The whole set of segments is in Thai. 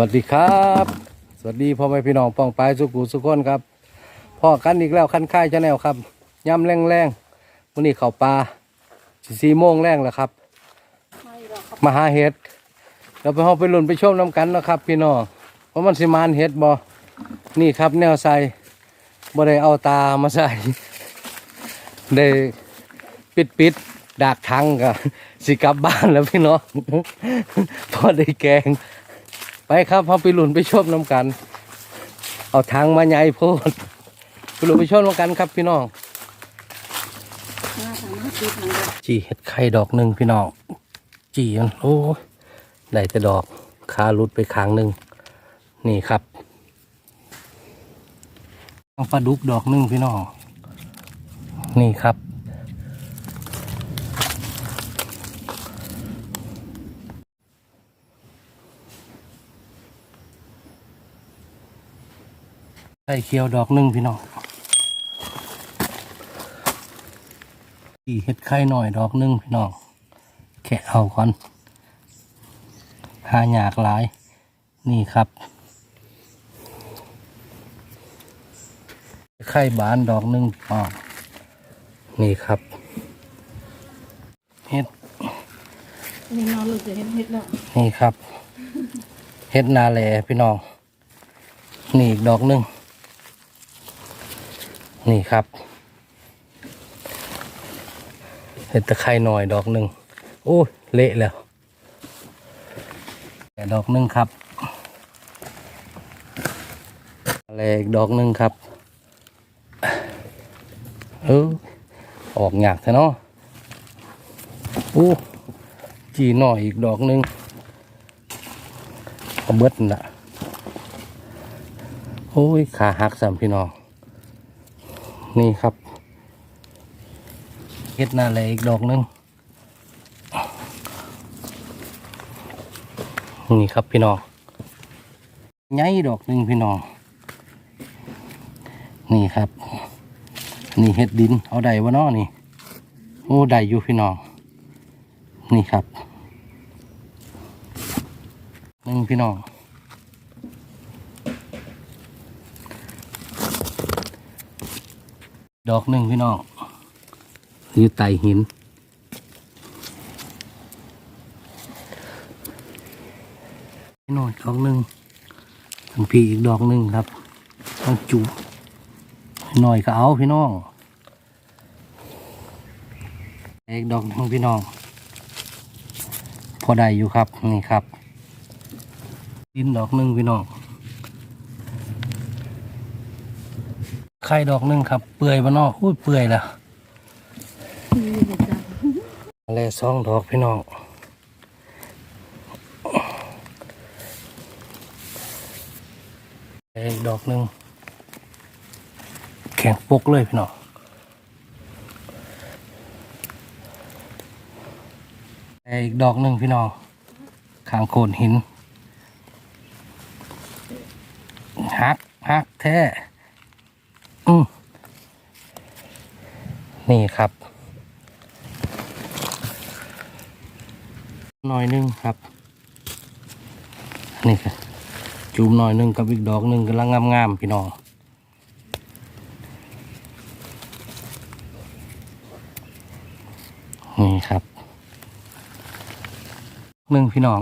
วัสดีครับ สวัสดีพ่อแม่พี่น้องป้องปลายสุกุสุขคนครับพ่อกันอีกแล้วคันค่ายชาแนลครับย่ำแรงแรงวันนี้เข่าปลาสิสี่โมงแรงแล้วครับ มาหาเห็ดเราไปห้องไปลุ่นไปชมน้ำกันนะครับ พี่น้องว่าะมันสิมานเห็ดบ่นี่ครับแนวใส่บ่ได้เอาตามาใส่ได้ปิดปิดดากทังกับสิกลับบ้านแล้วพี่น้องพอได้แกง ครับเราไปหลุนไปชมน้ำกัน เอาทางมาใหญ่โพดไปหลุนไปชมน้ำกันครับพี่น้องจีเห็ดไข่ดอกหนึ่งพี่น้องจีมันโอ้ได้แต่ดอกขาลุดไปข้างหนึ่งนี่ครับปลาดุกดอกหนึ่งพี่น้องนี่ครับ ไข่เขียวดอกหนึ่งพี่น้องอีเห็ดไข่หน่อยดอกหนึ่งพี่น้องแค่เอาก่อนหาหยากหลาย นี่ครับ ไข่บานดอกหนึ่งพี่น้องนี่ครับเห็ดนี่นอนรู้สึกเห็นเห็ดแล้วนี่ครับเห็ดนาแลพี่น้องนี่อีกดอกหนึ่ง นี่ครับเห็ดตะไคร่หน่อยดอกหนึ่งโอ้ยเละแล้วแต่ดอกหนึ่งครับอะไรอีกดอกหนึ่งครับเออออกหยากแท้เนาะโอ้จีหน่อยอีกดอกหนึ่งเอาเบิดน่ะโอ้ยขาหักสามพี่น้อง นี่ครับเฮ็ดหนาแลอีกดอกหนึง นี่ครับพี่น้องใหญ่ดอกหนึ่งพี่น้อง นี่ครับ นี่เฮ็ดดิน เอาได้วะนาะนี่ โอ้ได้อยู่พี่น้อง นี่ครับหนึ่งพี่น้อง ดอกหนึ่งพี่น้องอยู่ไตหิน พี่น้องดอกหนึ่งทั้งพี่อีกดอกหนึ่งครับต้องจูบหน่อยก็เอาพี่น้องอีกดอกหนึ่งพี่น้อง พอได้อยู่ครับนี่ครับดินดอกหนึ่งพี่น้อง ข่ดอกหนึ่งครับ เปื่อยบ้านนอกอุ้ยเปื่อยแล้วนี่เห็ดจ้ะอะไรสองดอกพี่น้องอีกดอกหนึ่งแข็งปกเลยพี่น้องอีกดอกหนึ่งพี่น้องข้างโคนหินหักหักแท้อืม นี่ครับ หน่อยหนึงครับ นี่ครับจูมหน่อยหนึงกับอีกดอกหนึ่งกำลังงามๆพี่น้องนี่ครับหนึ่งพี่น้อง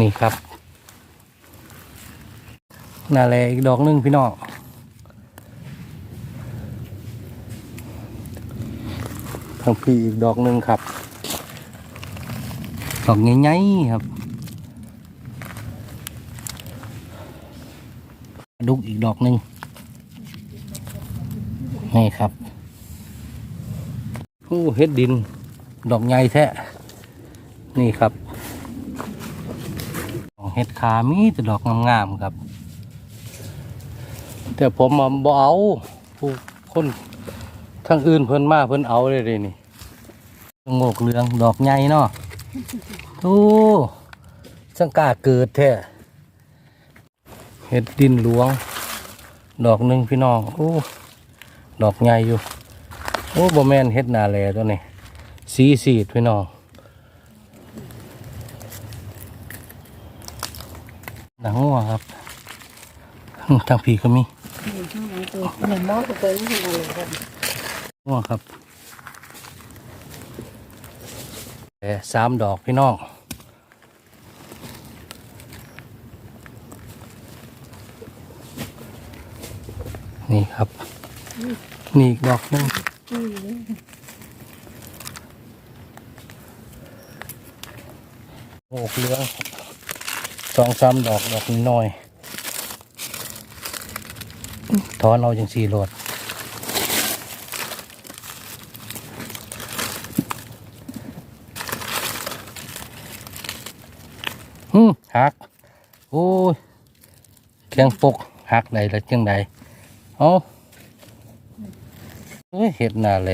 นี่ครับนาแลอีกดอกหนึ่งพี่น้อง ทางพีอีกดอกหนึ่งครับ ดอกใหญ่ๆครับ ดุกอีกดอกหนึ่งนี่ครับโอ้เฮ็ดดิน ดอกใหญ่แท้ นี่ครับของเฮ็ดขามีแต่ดอกงามๆครับ แต่ผมมาบ่เอาผู้คน ทางอื่นเพิ่นมาเพิ่นเอาเลยเลยนี่โงกเหลืองดอกใหญ่เนาะโอ้สังกาเกิดแท้เฮ็ดดินหลวง ดอกหนึ่งพี่น้องโอ้ดอกใหญ่อยู่โอ้บ่แมนเฮ็ดนาแลตัวนี้สีสีดพี่น้องหนังงัวครับทางผีก็มีอยู่ข้างหลังตัวหนึ่งมอสตัวนี้อะไรครับ งัวครับสามดอกพี่น้องนี่ครับ นี่อีกดอกหนึงอุ้ยโอกเหลืองสองสามดอกดอกน้อยถอนเอาจังสี่โหลด หัก โอ้ยแข็งปกหักไหนละจังไดเอาเอ้เห็ดหนาแหล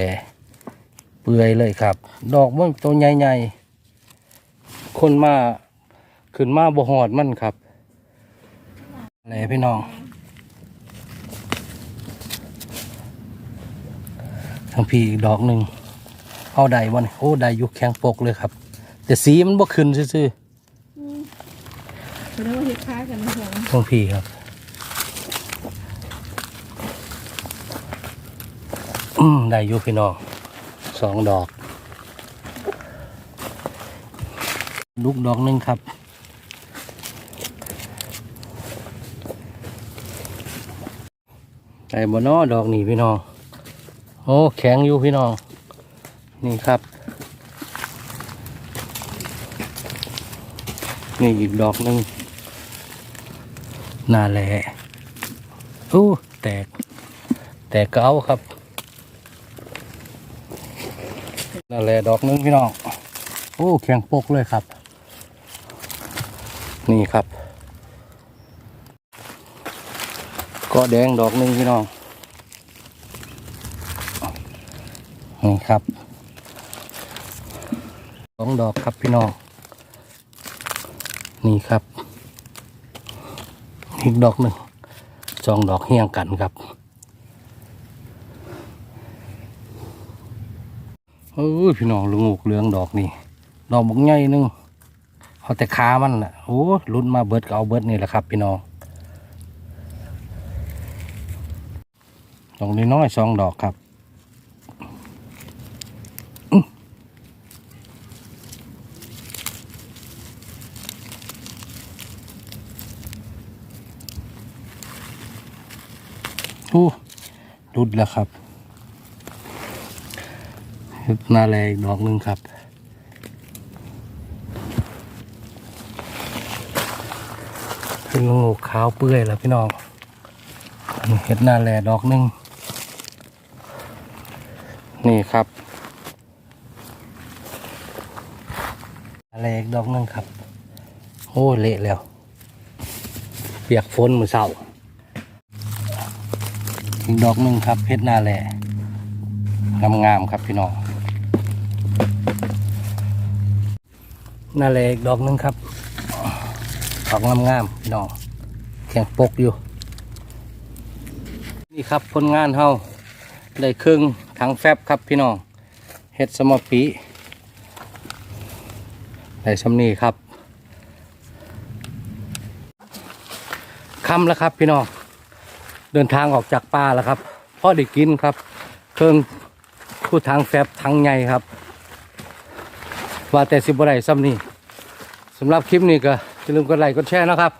เปื่อยเลยครับ ดอกมันตัวใหญ่ๆ คนมาขึ้นมาบ่หอดมันครับไหนพี่น้องทางพี่อีกดอกหนึ่งเอาได้บ่เนี่ยโอ้ได้ยุแข็งปกเลยครับ แต่สีมันบ่ขึ้นซื่อ ดงว่าเฮ็ดคล้ายกันนะผมๆทางพี่ครับได้ยูพี่น้องสองดอก ลูกดอกหนึ่งครับไอ้บนอดอกนี่พี่น้องโอ้แข็งอยู่พี่น้องนี่ครับ นี่อีกดอกหนึ่ง น่าแหละโอ้แตก แตกเก้าครับน่าแหละดอกหนึงพี่น้องโอ้แข็งปกเลยครับ นี่ครับก็แดงดอกหนึ่งพี่น้องนี่ครับสองดอกครับพี่น้อง นี่ครับ อีกดอกหนึ่งสองดอกเฮี้ยงกันครับเออพี่น้องลุงงูกเหลืองดอกนี่ดอกบกใหญ่หนึงเอาแต่ขามันน่ะโอ้ลุ้นมาเบิดก็เอาเบิดนี่แหละครับ พี่น้องดอกน้อยสองดอกครับอื้อโอ้ รุดแล้วครับหนาแลอีกดอกหนึ่งครับ เป็นงูขาวเปื่อยแล้วพี่น้องเห็ดหน้าแหล่ดอกหนึ่งนี่ครับอะไรอีกดอกหนึงครับ โอ้เละแล้ว เปียกฝนเหมือนเศร้า อีกดอกหนึ่งครับเพชรนาแหล่งามๆครับพี่น้องนาแหล่อีกดอกหนึ่งครับดอกงามๆพี่น้องแข็งปกอยู่ นี่ครับผลงานเฮาได้ครึ่งถังแฟบครับพี่น้องเฮ็ดสมอปีได้สำนีครับคำแล้วครับพี่น้อง เดินทางออกจากป่าแล้วครับพ่อได้กินครับ เครื่องคู่ทางแฟบทางใหญ่ครับ ว่าแต่สิบไรซ้ำนี่สำหรับคลิปนี้ก็อย่าลืมกดไลค์กดแชร์นะครับ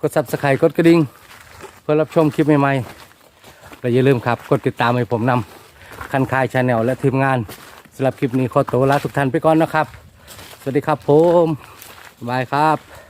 กดซับสไครต์กดกระดิ่งเพื่อรับชมคลิปใหม่ๆและอย่าลืมครับ กดติดตามให้ผมนำคันคายชาแนลและทีมงานสำหรับคลิปนี้ขอตัวลาทุกท่านไปก่อนนะครับ สวัสดีครับผมบายครับ